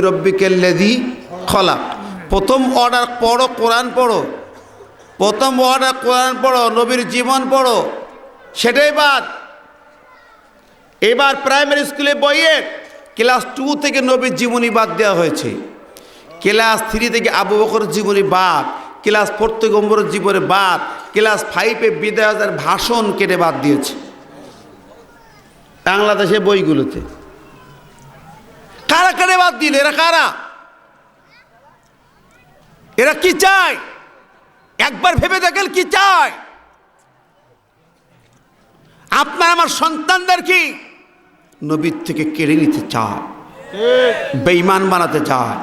রব্বিকেল্লেদি খলা প্রথম অর্ডার পড়ো, কোরআন পড়ো। প্রথম অর্ডার কোরআন পড়ো, নবীর জীবন পড়ো। সেটাই বাদ। এবার প্রাইমারি স্কুলে বইয়ে ক্লাস টু থেকে নবীর জীবনী বাদ দেওয়া হয়েছে। ক্লাস থ্রি থেকে আবু বকর জীবনী বাদ। ক্লাস ফোর থেকে অমরের জীবনে বাদ। ক্লাস ফাইভে বিদ্যালয়ের ভাষণ কেটে বাদ দিয়েছে। বাংলাদেশে বইগুলোতে। কারা কারে বাদ দিল? এরা কারা? এরা কি চায়? একবার ভেবে দেখেন কি চায়? আপনার আমার সন্তানদের কি? নবীর থেকে কেড়ে নিতে চায়। বেঈমান বানাতে চায়।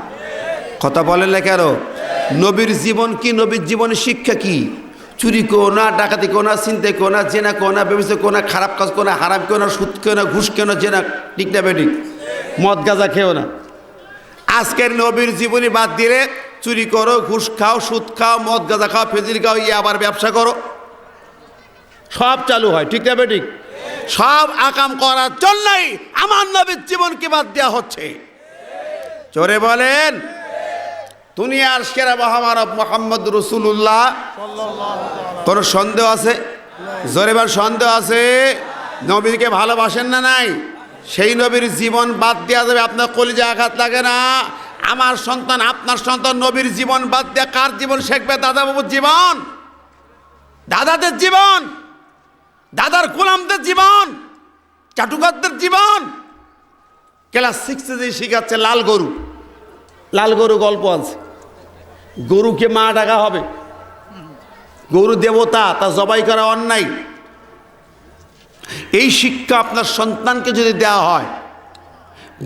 কথা বলেন না কেন? নবীর জীবন কি? নবীর জীবনের শিক্ষা কি? চুরি কেউ না, ডাকাতি কেউ না, চিনতে কেউ না, জেনা কেউ না, ব্যবসা কেউ না, খারাপ কাজ কেউ না, হারাম কেউ না, সুদ কেউ না, ঘুষ কেউ না, জেনা, ঠিক না মদ গাঁজা খেও না। আজকের নবীর জীবনী বাদ দিলে চুরি করো ঘুষ খাও সুদ খাও মদ গাঁজা খাও ফেজিল খাও ইয়ে আবার ব্যবসা করো। সব চালু হয় ঠিক না বেঠিক? সব আকাম করার জন্যই আমার নবীর জীবনকে বাদ দেওয়া হচ্ছে। চোরে বলেন দুনিয়ার সেরা মহামানব মোহাম্মদ রসুল্লাহ কোনো সন্দেহ আছে? জোরেবার সন্দেহ আছে? নবীকে ভালোবাসেন না নাই? সেই নবীর জীবন বাদ দেওয়া যাবে, আপনার কলিজা আঘাত লাগে না। আমার সন্তান, আপনার সন্তান নবীর জীবন বাদ দেওয়া কার জীবন শেখবে? দাদা বাবুর জীবন। দাদাদের জীবন। দাদার গোলামদের জীবন। চাটুকারদের জীবন। ক্লাস সিক্সে যে শিখাচ্ছে, লাল গরু। লাল গরু গল্প আছে। গরুকে মা ডাকা হবে। গরু দেবতা, তা জবাই করা অন্যায়। এই শিক্ষা আপনার সন্তানকে যদি দেওয়া হয়,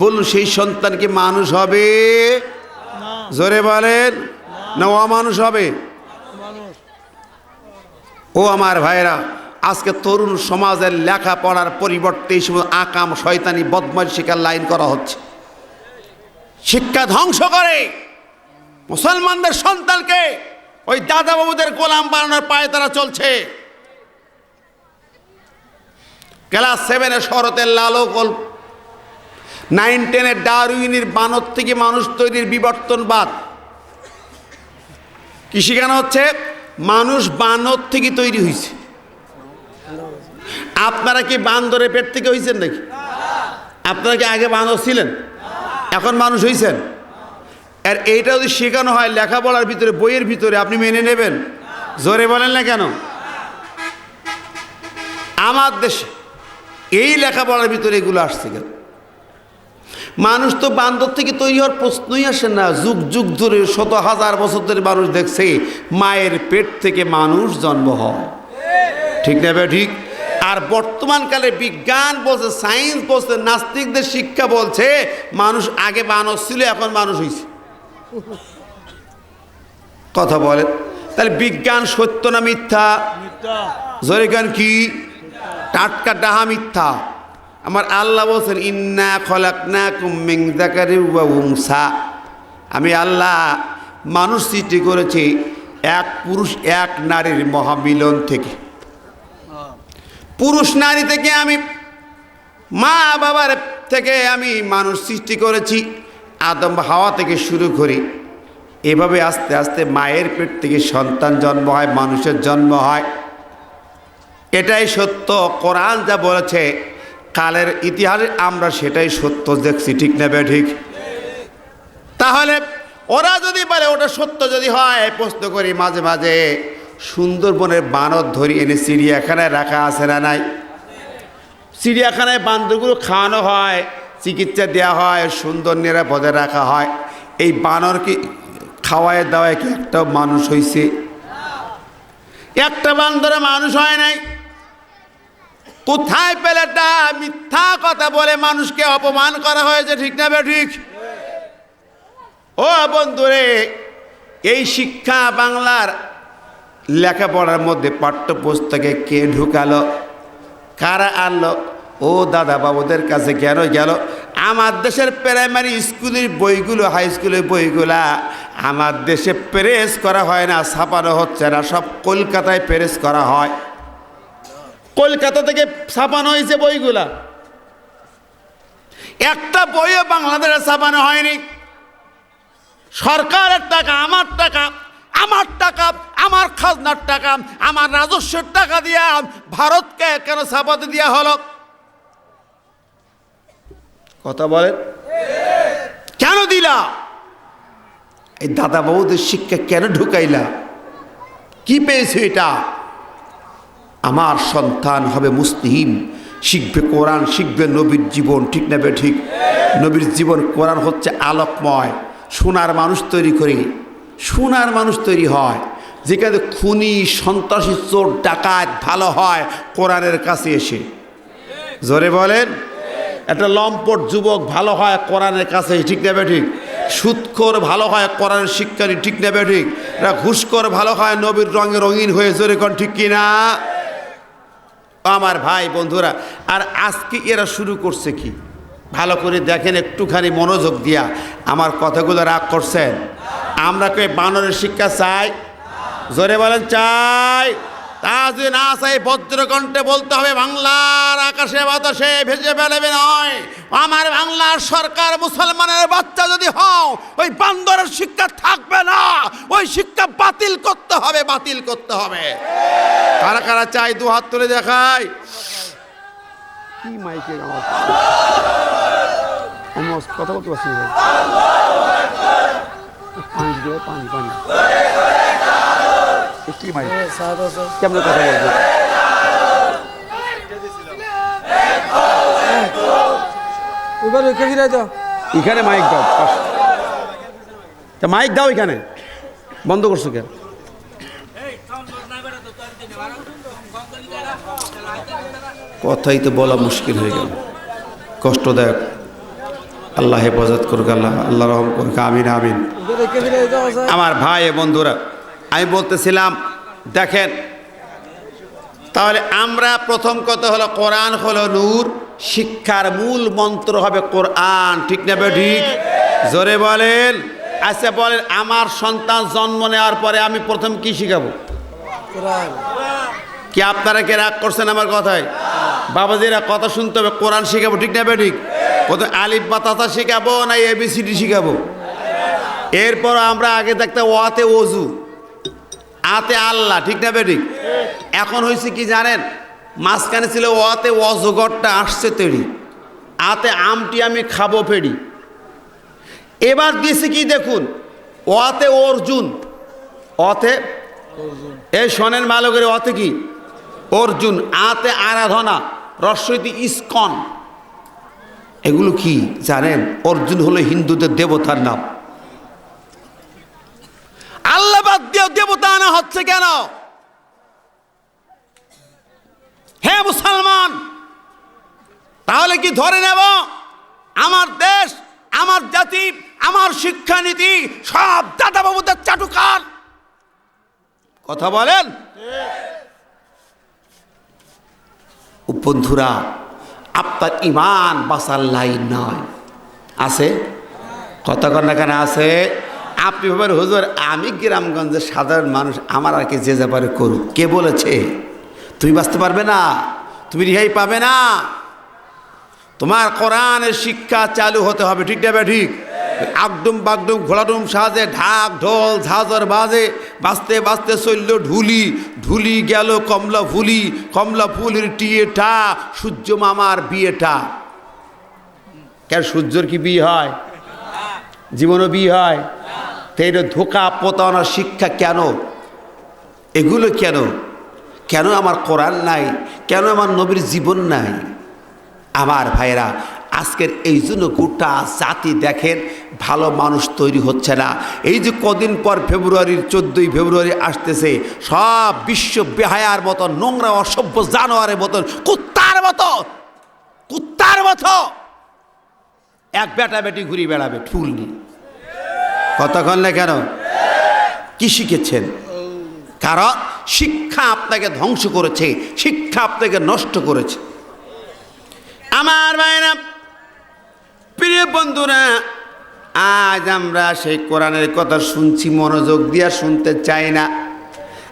বলুন সেই সন্তানকে মানুষ হবে? জোরে বলেন। না অমানুষ হবে? ও আমার ভাইরা আজকে তরুণ সমাজের লেখাপড়ার পরিবর্তে এই সময় আকাম, শয়তানি বদমাই শিকার লাইন করা হচ্ছে। শিক্ষা ধ্বংস করে। মুসলমানদের সন্তানকে ওই দাদা বাবুদের গোলাম বানানোর পায়ে তারা চলছে। ক্লাস সেভেনে শরতের লালো গল্প নাইন টেনের ডারউইনের বানর থেকে মানুষ তৈরির বিবর্তনবাদ কি শেখানো হচ্ছে? মানুষ বানর থেকে তৈরি হয়েছে আপনারা কি বান্দরের পেট থেকে হয়েছেন নাকি? আপনারা কি আগে বানর ছিলেন? এখন মানুষ হয়েছেন আর এইটা যদি শেখানো হয়, লেখাপড়ার ভিতরে, বইয়ের ভিতরে, আপনি মেনে নেবেন? জোরে বলেন না কেন? আমার দেশে এই লেখাপড়ার ভিতরে এগুলো আসছে কেন? মানুষ তো বান্দর থেকে তৈরি হওয়ার প্রশ্নই আসে না। যুগ যুগ ধরে শত হাজার বছর ধরে মানুষ দেখছে মায়ের পেট থেকে মানুষ জন্ম হয়। ঠিক না ঠিক? আর বর্তমানকালে বিজ্ঞান বলছে সায়েন্স বলছে নাস্তিকদের শিক্ষা বলছে মানুষ আগে মানুষ ছিল এখন মানুষ হয়েছে কথা বলে তাহলে বিজ্ঞান সত্য না মিথ্যা? জরিগান কি? টাটকা ডাহা মিথ্যা। আমার আল্লাহ বলছেন, ইন্না খলাক না কুমিং জাকারি আমি আল্লাহ মানুষ সৃষ্টি করেছি এক পুরুষ, এক নারীর মহামিলন থেকে। পুরুষ নারী থেকে আমি, মা বাবার থেকে আমি মানুষ সৃষ্টি করেছি, আদম হাওয়া থেকে শুরু করি। এভাবে আস্তে আস্তে মায়ের পেট থেকে সন্তান জন্ম হয়, মানুষের জন্ম হয়। এটাই সত্য। কোরআন যা বলেছে, কালের ইতিহাসে আমরা সেটাই সত্য দেখছি, ঠিক নেবে ঠিক? তাহলে ওরা যদি বলে ওটা সত্য যদি হয়, প্রশ্ন করি মাঝে মাঝে, সুন্দরবনের বানর ধরি এনে চিড়িয়াখানায় রাখা আছে না নাই? চিড়িয়াখানায় বান্দরগুলো খাওয়ানো হয়, চিকিৎসা দেওয়া হয়, সুন্দর নিরাপদে রাখা হয়। এই বানর কি খাওয়ায় দাওয়ায় কি একটা মানুষ হয়েছে একটা বান্দরে মানুষ হয় নাই? কোথায় পেলেটা মিথ্যা কথা বলে মানুষকে অপমান করা হয়েছে, ঠিক না বে ঠিক? ও বন্ধুরে, এই শিক্ষা বাংলার লেখাপড়ার মধ্যে পাঠ্যপুস্তকে কে ঢুকালো? কারা আনলো? ও দাদা বাবুদের কাছে কেন গেল? আমার দেশের প্রাইমারি স্কুলের বইগুলো হাই স্কুলের বইগুলা আমার দেশে প্রেস করা হয় না, ছাপানো হচ্ছে না, সব কলকাতায় প্রেস করা হয়। কলকাতা থেকে ছাপানো হয়েছে বইগুলা। একটা বইও বাংলাদেশে ছাপানো হয়নি। সরকারের টাকা, আমার টাকা আমার টাকা, আমার খাজনার টাকা, আমার রাজস্বের টাকা দিয়া ভারতকে কেন সাপাতে দেওয়া হলো? কথা বলেন। কেন দিলা? এই দাদা বাবুদের শিক্ষা কেন ঢুকাইলা? কি পেয়েছে এটা? আমার সন্তান হবে মুসলিম। শিখবে কোরআন, শিখবে নবীর জীবন, ঠিক না বে ঠিক? নবীর জীবন, কোরআন হচ্ছে আলোকময়। সোনার মানুষ তৈরি করি। সোনার মানুষ তৈরি হয়। যেখানে খুনি, সন্ত্রাসী চোর, ডাকাত ভালো হয়, কোরআনের কাছে এসে। জোরে বলেন? একটা লম্পট যুবক ভালো হয়, কোরআনের কাছে ঠিক নেবে ঠিক? সুৎখোর ভালো হয়, কোরআনের শিক্ষারই, ঠিক নেবে ঠিক? ঘুষখোর ভালো হয়, নবীর রঙে রঙিন হয়ে, জোরে কোন ঠিক কিনা? আমার ভাই বন্ধুরা, আর আজকে এরা শুরু করছে কি? ভালো করে দেখেন, একটুখানি মনোযোগ দিয়া আমার কথাগুলো রাগ করছেন। আমরা কে বানরের শিক্ষা চাই? জোরে বলেন, চাই। তা যদি না চাই ভদ্রকণ্ঠে বলতে হবে, বাংলার আকাশে বাতাসে ভেসে ফেলবে নয়। আমার বাংলার সরকার মুসলমানের বাচ্চা যদি হও, ওই বান্দরের শিক্ষা থাকবে না। ওই শিক্ষা বাতিল করতে হবে, বাতিল করতে হবে। কারা কারা চাই দু হাত তুলে দেখায় কি মাইকে কথা বলতে পারছি না। পাঁচ দিয়ে পাঁচ পানি। কি মাইক? কেমন কথা বলব? এবার রেখে ফিরাই দাও? এখানে মাইক দাও তা মাইক দাও এখানে। বন্ধ করছ কেন? কথাই তো বলা মুশকিল হয়ে গেল। কষ্টদায়ক। আল্লাহ হেফাজত করুক আল্লাহ। আল্লাহ রহম করুক। আমিন আমিন। আমার ভাই বন্ধুরা আমি বলতেছিলাম দেখেন তাহলে আমরা প্রথম কথা হলো কোরআন হলো নূর শিক্ষার মূল মন্ত্র হবে কোরআন ঠিক না বে ঠিক? জোরে বলেন। আচ্ছা বলেন আমার সন্তান জন্ম নেওয়ার পরে আমি প্রথম কি শিখাবো? কি আপনারা কে রাগ করছেন আমার কথায়? বাবাজিরা কথা শুনতে হবে কোরআন শিখাবো ঠিক না বে ঠিক? প্রথম আলিফ বাতাসা শিখাবো না এবিসিডি শিখাবো? এরপর আমরা আগে দেখতে ওয়াতে ওজু আতে আল্লাহ, ঠিক না বে ঠিক এখন হয়েছে কি জানেন, মাঝখানে ছিল ওয়াতে অজগরটা আসছে তেড়ি আতে আমটি আমি খাব ফেরি। এবার দিয়েছে কি দেখুন, ওয়াতে অর্জুন। অতে এই শোনেন ভালো করে অতে কি? অর্জুন, আতে আরাধনা রস্বতী ইস্কন। এগুলো কি জানেন? অর্জুন হলো হিন্দুদের দেবতার নাম আল্লাহ বাদ দিয়ে দেবতা আনা হচ্ছে কেন? হে মুসলমান, তাহলে কি ধরে নেব? আমার দেশ, আমার জাতি, আমার শিক্ষানীতি সব দাদা বাবুদের চাটুকার। কথা বলেন? বন্ধুরা, আপনার ইমান বাসার লাইন নয়। আছে? কথা কন্যা কেন? আছে? আপনি ভাবেন, হুজুর, আমি গ্রামগঞ্জের সাধারণ মানুষ, আমার আর কি যে যাবারে করুক। কে বলেছে? তুমি বাঁচতে পারবে না, তুমি রিহাই পাবে না। তোমার কোরআনের শিক্ষা চালু হতে হবে, ঠিক না ঠিক আগডুম বাগডুম ঘোড়াডুম সাজে, ঢাক, ঢোল, ঝাঁঝর বাজে বাঁচতে বাঁচতে চলল ঢুলি ঢুলি গেল কমলা ফুলি, কমলা ফুলের টিয়েটা, সূর্য মামার বিয়েটা। কেন সূর্যর কি বিয়ে হয়? জীবনও বিয়ে হয়? তো এটা ধোকা প্রতারণার শিক্ষা কেন? এগুলো কেন? কেন আমার কোরআন নাই? কেন আমার নবীর জীবন নাই? আমার ভাইরা আজকের এই জন্য গোটা জাতি দেখেন, ভালো মানুষ তৈরি হচ্ছে না। এই যে কদিন পর ফেব্রুয়ারির চোদ্দোই ফেব্রুয়ারি আসতেছে, সব বিশ্ব বেহায়ার মতো নোংরা, অসভ্য জানোয়ারের মতন, কুত্তার মতো কুত্তার মতো। এক বেটা বেটি ঘুরি বেড়াবে ঠুল নিয়ে। কতক্ষণ না কেন? কি শিখেছেন? কারণ শিক্ষা আপনাকে ধ্বংস করেছে, শিক্ষা আপনাকে নষ্ট করেছে। আমার ভাইরা, প্রিয় বন্ধুরা, আজ আমরা সেই কোরআনের কথা শুনছি, মনোযোগ দিয়া শুনতে চাই না।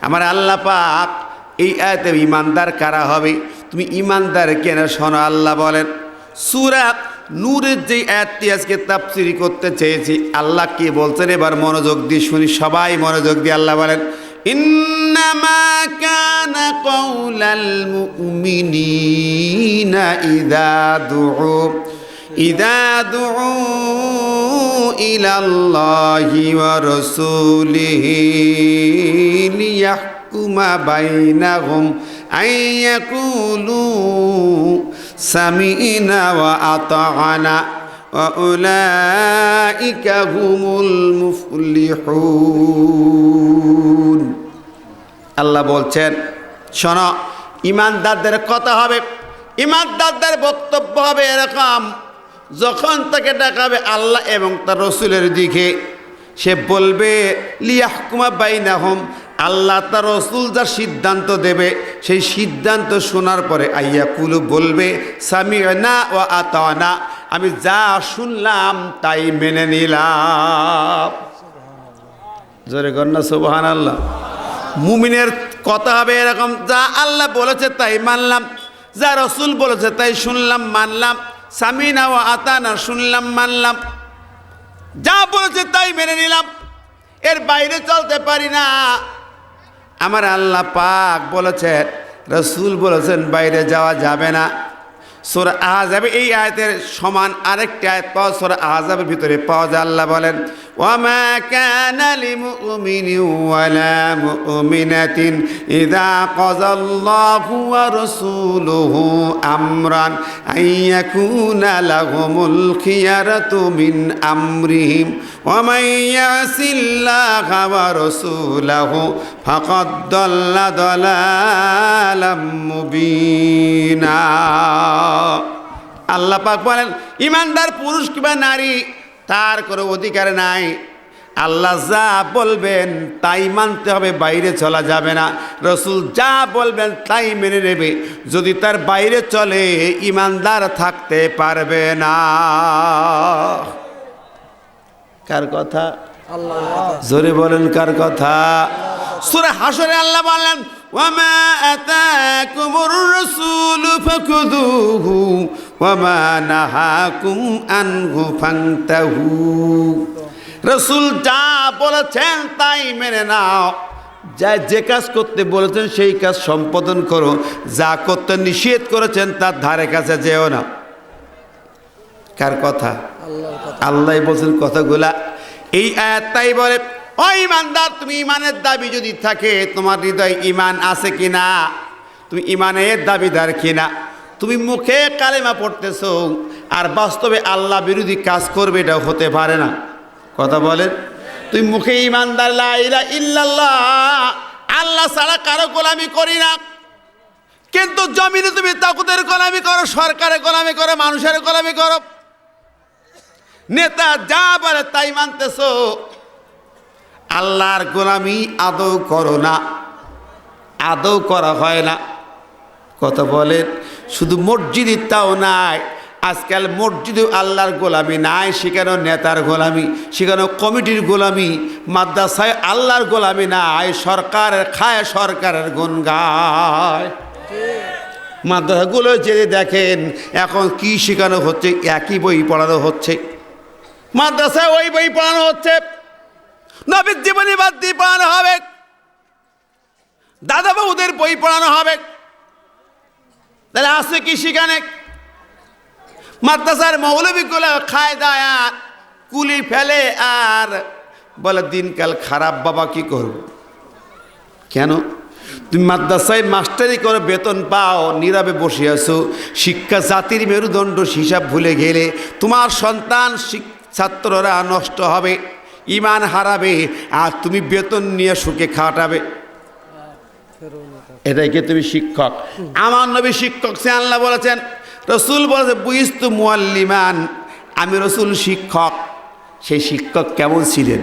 আমার আল্লাহ পাক এই আয়তে ইমানদার কারা হবে? তুমি ইমানদার কেন শোনো? আল্লাহ বলেন, সুরা নূরের যে আয়াতটি আজকে তাফসিরি করতে চেয়েছি, আল্লাহ কি বলছেন? এবার মনোযোগ দিয়ে শুনি, সবাই মনোযোগ দিয়ে আল্লাহ বলেন, ইন্নামা কানা কওলাল মুমিনিনা ইযা দুউ ইযা দুউ ইলাল্লাহি ওয়া রাসূলিহি লিয়াহকুমা বাইনাহুম, আন ইয়াকুলু সামিনা ওয়া আতানা ওয়া উলাইকা হুমুল মুফলিহুন আল্লাহ বলছেন, শোনো, ইমানদারদের কথা হবে, ইমানদারদের বক্তব্য হবে এরকম, যখন তাকে ডাকাবে আল্লাহ এবং তার রসুলের দিকে। সে বলবে, লিয়াহকুমা বাইনাহম। আল্লাহ তার রসুল যা সিদ্ধান্ত দেবে, সেই সিদ্ধান্ত শোনার পরে আইয়া কুলু বলবে স্বামী না ও আতানা। আমি যা শুনলাম তাই মেনে নিলাম। জোরে কন্যা সুবহান আল্লাহ মুমিনের কথা হবে এরকম, যা আল্লাহ বলেছে তাই মানলাম, যা রসুল বলেছে তাই শুনলাম, মানলাম। সামিনা ও আতানা শুনলাম, মানলাম। যা বলেছে তাই মেনে নিলাম। এর বাইরে চলতে পারি না। আমার আল্লাহ পাক বলেছেন, রসুল বলেছেন, বাইরে যাওয়া যাবে না। সোরা আহাজাবে এই আয়াতের সমান আরেকটি আয়াত পাওয়া সোরা আহাজাবের ভিতরে পাওয়া যায়, আল্লাহ বলেন, ওয়ামা কানা লিমুমিনি ওয়ালা মুমিনাতিন ইযা কাযাল্লাহু ওয়া রাসূলুহু আমরান আইয়াকুনা লাহুমুল খিয়ারাতু মিন আমরিহিম, ওয়া মান ইয়াসিল্লাহা ওয়া রাসূলাহু ফাকাদ দাল্লা দালালাম মুবিনা। আল্লাহ পাক বলেন ইমানদার পুরুষ কিংবা নারী তার কোনো অধিকার নাই। আল্লাহ যা বলবেন তাই মানতে হবে বাইরে চলা যাবে না। রসুল যা বলবেন তাই মেনে নেবে। যদি তার বাইরে চলে ইমানদার থাকতে পারবে না। কার কথা? আল্লাহ জোরে বলেন কার কথা? সুরে হাসরে আল্লাহ বলেন ওয়ামা আতাকুমুর রাসূল ফাকুযুহু ওয়ামা নাহাকুম আনহু ফান্তাহু রাসূল যা বলেছেন তাই মেনে নাও। যা যে কাজ করতে বলেছেন সেই কাজ সম্পাদন করো। যা করতে নিষেধ করেছেন তার ধারে কাছে যেও না। কার কথা। আল্লাহ বলছেন কথাগুলা। এই আয়াত তাই বলে ও ইমানদার, তুমি ইমানের দাবি যদি থাকে, তোমার হৃদয় ইমান আছে কিনা? তুমি ইমানের দাবিদার কিনা? তুমি মুখে কালেমা পড়তেছো, আর বাস্তবে আল্লাহ বিরোধী কাজ করবে এটা হতে পারে না। কথা বলেন? তুই মুখে ইমানদার আল্লাহ ছাড়া কারও গোলামি করি না। কিন্তু জমিনে তুমি তাকুদের গোলামি করো, সরকারের গোলামি করো, মানুষের গোলামি করো। নেতা যা বলে তাই মানতেছ। আল্লাহর গোলামি আদৌ করো না। আদৌ করা হয় না। কথা বলেন, শুধু মসজিদে তাও নাই, আজকাল মসজিদে আল্লাহর গোলামি নাই, সেখানেও নেতার গোলামি, সেখানেও কমিটির গোলামি, মাদ্রাসায় আল্লাহর গোলামি নাই, সরকারের খায় সরকারের গুণ গায় মাদ্রাসাগুলো যে দেখেন, এখন কি শেখানো হচ্ছে, একই বই পড়ানো হচ্ছে। মাদ্রাসায় ওই বই পড়ানো হচ্ছে। নবীর জীবনী দিয়ে পড়ানো হবে। দাদাবাবুদের বই পড়ানো হবে। তাহলে আছে কি সেখানে? মাদ্রাসার মৌলবীগুলো খায় দায় কুলি ফেলে আর বলে, দিনকাল খারাপ, বাবা, কি করব? কেন? তুমি মাদ্রাসায় মাস্টারি করে বেতন পাও, নীরবে বসে আছো, শিক্ষা জাতির মেরুদণ্ড হিসাব ভুলে গেলে তোমার সন্তান ছাত্ররা নষ্ট হবে। ইমান হারাবে আর তুমি বেতন নিয়ে সুখে খাটাবে। এটাই কি তুমি শিক্ষক? আমার নবী শিক্ষক সে আল্লাহ বলেছেন রসুল বলেছে বুঝতু মুয়াল্লিমান আমি রসুল শিক্ষক সেই শিক্ষক কেমন ছিলেন?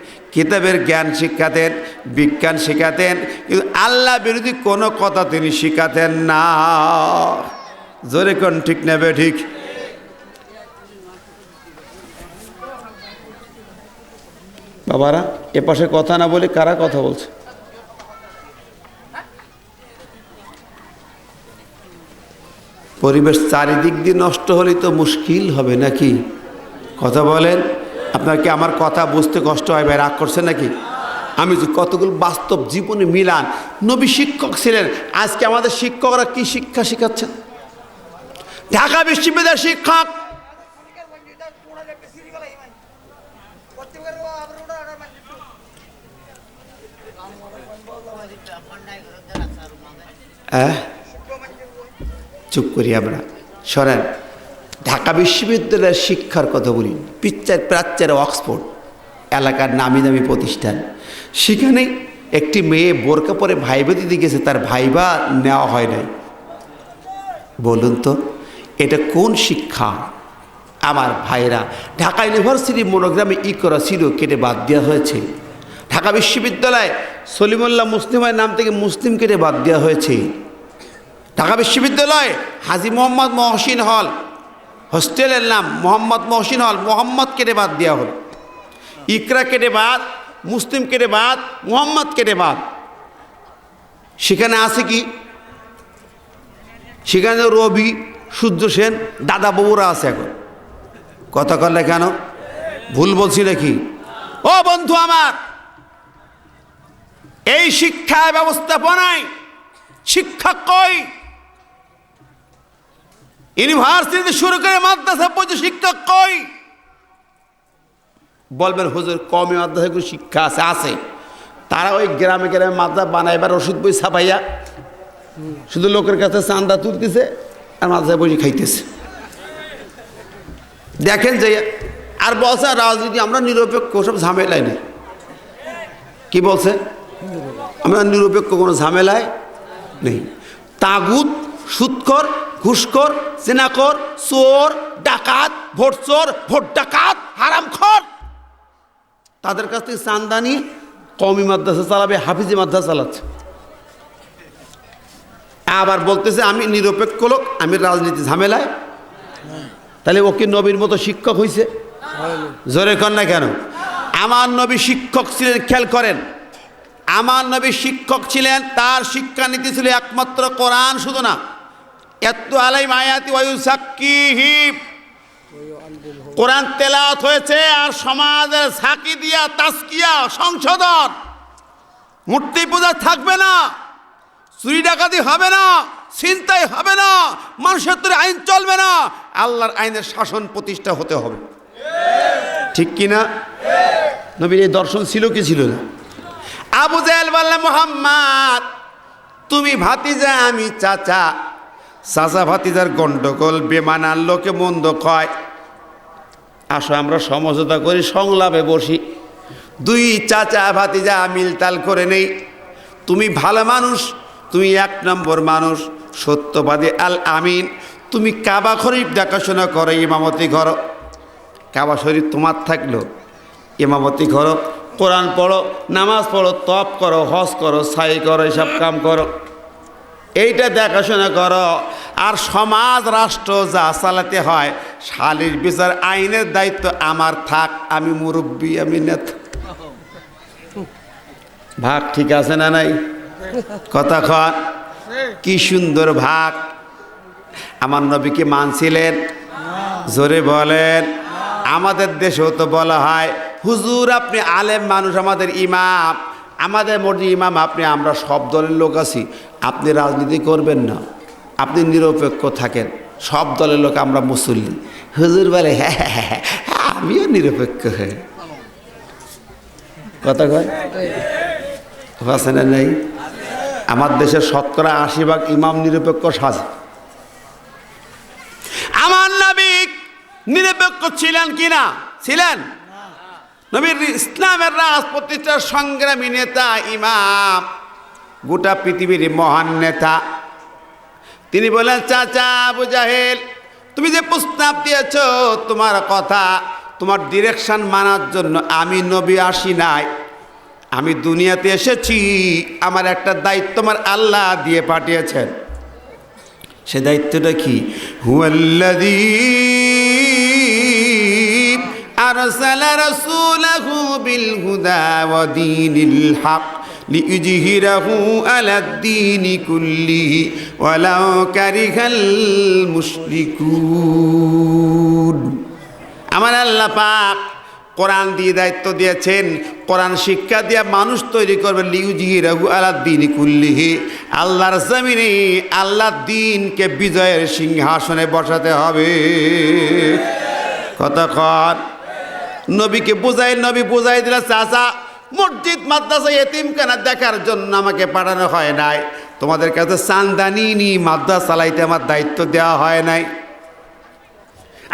কিতাবের জ্ঞান শিখাতেন, বিজ্ঞান শেখাতেন, কিন্তু আল্লাহ বিরোধী কোনো কথা তিনি শিখাতেন না। জোরে কোন ঠিক নেবে ঠিক? বাবারা, এ পাশে কথা না বলে কারা কথা বলছে? পরিবেশ চারিদিক দিয়ে নষ্ট হলে তো মুশকিল হবে নাকি? কথা বলেন। আপনার কি আমার কথা বুঝতে কষ্ট হয়, ভাই, রাগ করছে নাকি? আমি যে কতগুলো বাস্তব জীবনে মিলান, নবী শিক্ষক ছিলেন, আজকে আমাদের শিক্ষকরা কি শিক্ষা শিখাচ্ছেন? ঢাকা বিশ্ববিদ্যালয়ের শিক্ষক। হ্যাঁ? চুপ করি আমরা। সরেন। ঢাকা বিশ্ববিদ্যালয়ের শিক্ষার কথা বলি। পিচ্চার প্রাচ্যের অক্সফোর্ড এলাকার নামি দামি প্রতিষ্ঠান। সেখানে একটি মেয়ে বোরকা পরে ভাইবা দিতে গেছে, তার ভাইবা নেওয়া হয় নাই। বলুন তো, এটা কোন শিক্ষা? আমার ভাইরা ঢাকা ইউনিভার্সিটি মনোগ্রামে ই করা ছিল, কেটে বাদ দেওয়া হয়েছে। ঢাকা বিশ্ববিদ্যালয় সলিমুল্লাহ মুসলিমের নাম থেকে মুসলিম কেটে বাদ দেওয়া হয়েছে। ঢাকা বিশ্ববিদ্যালয় হাজি মোহাম্মদ মহসিন হল হোস্টেলের নাম মোহাম্মদ মহসিন হল মোহাম্মদ কেটে বাদ দেওয়া হল। ইকরা কেটে বাদ মুসলিম কেটে বাদ মোহাম্মদ কেটে বাদ। সেখানে আছে কি? সেখানে রবি, সূর্য সেন, দাদা বউরা আছে এখন। কথা করলে কেন? ভুল বলছি নাকি? ও বন্ধু আমার, এই শিক্ষা ব্যবস্থাপনায় শিক্ষা কই? ইউনিভার্সিটি শুরু করে মাদ্রাসা পর্যন্ত শিক্ষক কই? বলবেন, হুজুর কমে মাদ্রাসাগুলো শিক্ষা আছে? আছে। তারা ওই গ্রামে গ্রামে মাদ্রাসা বানাইবার ওষুধ বই ছাপাইয়া শুধু লোকের কাছে চান্দা তুলতেছে আর মাদ্রাসায় বসে খাইতেছে। দেখেন যে, আর বলছে রাজনীতি আমরা নিরপেক্ষ সব ঝামেলায় নেই। কি বলছে? আমরা নিরপেক্ষ, কোনো ঝামেলায় নেই। তাগুত সুৎকর ঘুষকর সেনাকর চোর, ডাকাত ভোট চোর ভোট ডাকাত হারামখর। তাদের কাছ থেকে চান্দানি কমি মাদ্রাসা চালাবে, হাফিজি মাদ্রাসা চালাচ্ছে। আবার বলতেছে, আমি নিরপেক্ষ লোক, আমি রাজনীতি ঝামেলায়। তাহলে ওকে নবীর মতো শিক্ষক হয়েছে জোরে কর না কেন? আমার নবী শিক্ষক ছিলেন, খেয়াল করেন। আমার নবী শিক্ষক ছিলেন, তার শিক্ষানীতি ছিল একমাত্র কোরআন, শুধু না। এত আলাই মায়াতি ওয়ু সাক্ষী কোরআন তেলাওয়াত হয়েছে আর সমাজের সাকি দিয়া তাস্কিয়া সংশোধন। মূর্তি পূজা থাকবে না, চুরি ডাকাতি হবে না চিন্তাই হবে না, মানুষের আইন চলবে না, আল্লাহর আইনের শাসন প্রতিষ্ঠা হতে হবে। ঠিক কি না? নবীর এই দর্শন ছিল কি ছিল না? আবু জাহেল বললে মোহাম্মদ, তুমি ভাতিজা, আমি চাচা। চাচা ভাতিজার গন্ডগোল, বেমানার লোকে মন্দ কয়। আসো আমরা সমঝোতা করি, সংলাপে বসি। দুই চাচা ভাতিজা মিলতাল করে নেই। তুমি ভালো মানুষ, তুমি এক নম্বর মানুষ, সত্যবাদী আল আমিন। তুমি কাবা শরীফ দেখাশোনা করো, ইমামতি ঘর কাবা শরীফ তোমার থাকল, ইমামতি করো। কোরআন পড়ো, নামাজ পড়ো, তপ করো, হজ করো, সাই করো এসব কাম করো। এইটা দেখাশোনা করো। আর সমাজ, রাষ্ট্র যা চালাতে হয়, শালির বিচার আইনের দায়িত্ব আমার থাক, আমি মুরব্বী, আমি নেতা। ভাগ ঠিক আছে না নাই? কথা খন কি সুন্দর ভাগ। আমার নবীকে মানছিলেন? জোরে বলেন। আমাদের দেশেও তো বলা হয়, হুজুর আপনি আলেম মানুষ, আমাদের ইমাম। আমাদের মর্জি ইমাম আপনি আমরা সব দলের লোক আছি আপনি রাজনীতি করবেন না আপনি নিরপেক্ষ থাকেন সব দলের লোক আমরা মুসল্লি। হুজুর বলে হ্যাঁ হ্যাঁ হ্যাঁ হ্যাঁ, আমিও নিরপেক্ষ হ্যাঁ কথা কয়? আছে না নেই? আমার দেশের শতকরা আশি ভাগ ইমাম নিরপেক্ষ সাজে। আমার নবী নিরপেক্ষ ছিলেন কিনা? ছিলেন? নবীর ইসলামের রাজ প্রতিষ্ঠার সংগ্রামী নেতা, ইমাম, গোটা পৃথিবীর মহান নেতা। তিনি বলেন, চাচা আবু জাহেল, তুমি যে প্রস্তাব দিয়েছ, তোমার কথা, তোমার ডিরেকশন মানার জন্য আমি নবী আসি নাই। আমি দুনিয়াতে এসেছি, আমার একটা দায়িত্ব আমার আল্লাহ দিয়ে পাঠিয়েছেন। সে দায়িত্বটা কি? হুয়াল্লাযী বিল হুদা ওয়া দীনিল হক লিইজহিরাহু আলাদ দীনি কুল্লিহি ওয়ালাউ কারিহাল মুশরিকুন। আমার আল্লাহ পাক কোরআন দিয়ে দায়িত্ব দিয়েছেন, কোরআন শিক্ষা দিয়ে মানুষ তৈরি করবে লিউজিহি রঘু আল্লাহ দিন কুল্লিহি। আল্লাহর জমিনে আল্লাহ দিনকে বিজয়ের সিংহাসনে বসাতে হবে। কতক্ষণ নবীকে বুঝাই, নবী বুঝাই দিলে, চাচা, মসজিদ, মাদ্রাসা, এতিমখানা দেখার জন্য আমাকে পাঠানো হয় নাই। তোমাদের কাছে চান্দানি নি, মাদ্রাসা চালাইতে আমার দায়িত্ব দেওয়া হয় নাই।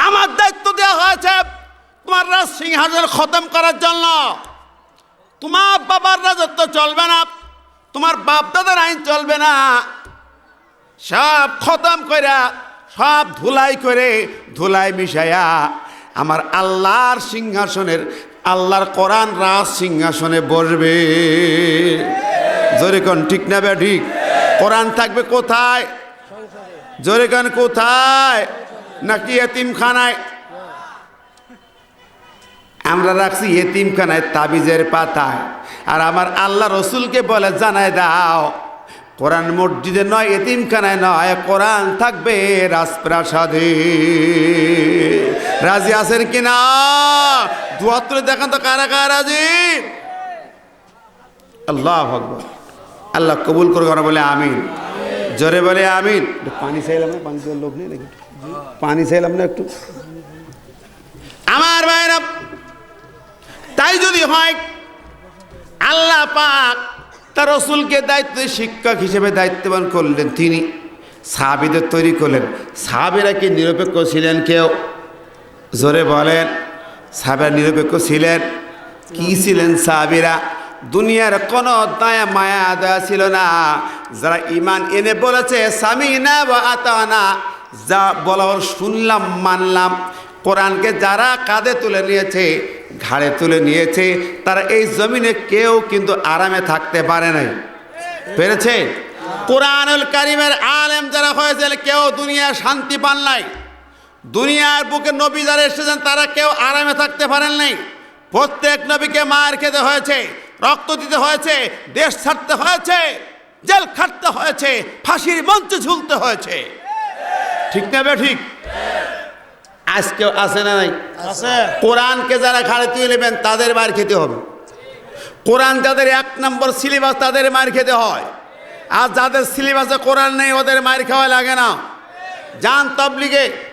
আমার দায়িত্ব দেওয়া হয়েছে তোমার রাজ সিংহাসন খতম করার জন্য। তোমার বাবার রাজত্ব চলবে না, তোমার বাপ দাদার আইন চলবে না। সব খতম করে সব ধুলাই করে ধুলাই মিশাইয়া আমার আল্লাহর সিংহাসনের, আল্লাহর কোরআন রাজ সিংহাসনে বসবে। জোরে কন ঠিক না বে ঠিক? কোরআন থাকবে কোথায়? জোরে কন কোথায়? নাকি এতিমখানায়? আমরা রাখছি এতিমখানায় তাবিজের পাতায়। আর আমার আল্লাহ রসুলকে বলে, জানায় দাও। কোরআন মসজিদে নয়, এতিমখানায় নয়, কোরআন থাকবে রাজপ্রাসাদে। রাজি আছেন কিনা দুয়াত্র দেখান তো কারা কারা রাজি? আল্লাহ ভগবান আল্লাহ কবুল করে বলে আমিন। জোরে বলে আমিন। পানি চাইলাম না, পানি লোক নেই নাকি? পানি চাইলাম না একটু। আমার ভাইরা, তাই যদি হয়, আল্লাহ পাক তার রসুলকে দায়িত্ব, শিক্ষক হিসেবে দায়িত্ববান করলেন তিনি, সাহাবিদের তৈরি করলেন। সাহাবিরা কি নিরপেক্ষ ছিলেন কেউ? জোরে বলেন, সাহাবিরা নিরপেক্ষ ছিলেন? কি ছিলেন সাহাবিরা? দুনিয়ার কোনো দয়া মায়া দয়া ছিল না। যারা ইমান এনে বলেছে স্বামী না বা আতানা যা বলা শুনলাম, মানলাম, কোরআনকে যারা কাঁধে তুলে নিয়েছে ঘাড়ে তুলে নিয়েছে। তারা এই জমিনে কেউ কিন্তু আরামে থাকতে পারে নাই। পেরেছে? কোরআনুল কারিমের আলেম যারা হয়েছে কেউ দুনিয়ার শান্তি পান নাই। দুনিয়ার বুকে নবী যারা এসেছেন, তারা কেউ আরামে থাকতে পারেন নাই। প্রত্যেক নবীকে মার খেতে হয়েছে, রক্ত দিতে হয়েছে, দেশ ছাড়তে হয়েছে, জেল খাটতে হয়েছে, ফাঁসির মঞ্চে ঝুলতে হয়েছে। ঠিক না বে ঠিক? আজকেও আছে না নাই? আছে। কোরআনকে যারা ঘাড়ে তুই নেবেন তাদের মার খেতে হবে। কোরআন যাদের এক নম্বর সিলেবাস তাদের মার খেতে হয়। আর যাদের সিলেবাসে কোরআন নেই ওদের মার খাওয়া লাগে না। যান তবলিগে।